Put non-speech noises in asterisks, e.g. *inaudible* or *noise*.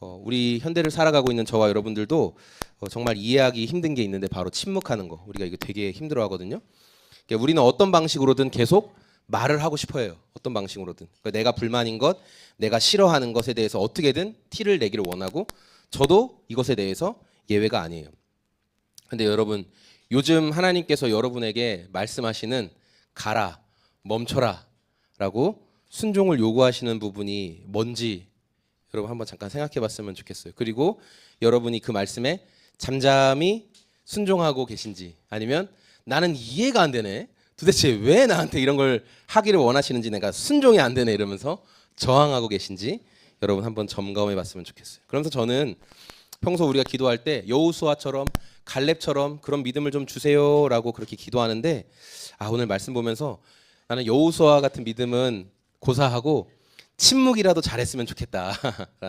어, 우리 현대를 살아가고 있는 저와 여러분들도 어, 정말 이해하기 힘든 게 있는데 바로 침묵하는 거 우리가 이거 되게 힘들어하거든요. 그러니까 우리는 어떤 방식으로든 계속 말을 하고 싶어해요. 어떤 방식으로든 그러니까 내가 불만인 것, 내가 싫어하는 것에 대해서 어떻게든 티를 내기를 원하고 저도 이것에 대해서 예외가 아니에요. 근데 여러분 요즘 하나님께서 여러분에게 말씀하시는 가라, 멈춰라라고 순종을 요구하시는 부분이 뭔지 여러분 한번 잠깐 생각해 봤으면 좋겠어요. 그리고 여러분이 그 말씀에 잠잠히 순종하고 계신지 아니면 나는 이해가 안 되네. 도대체 왜 나한테 이런 걸 하기를 원하시는지 내가 순종이 안 되네 이러면서 저항하고 계신지 여러분 한번 점검해 봤으면 좋겠어요. 그러면서 저는 평소 우리가 기도할 때 여호수아처럼 갈렙처럼 그런 믿음을 좀 주세요라고 그렇게 기도하는데 아 오늘 말씀 보면서 나는 여호수아 같은 믿음은 고사하고 침묵이라도 잘했으면 좋겠다라는 *laughs*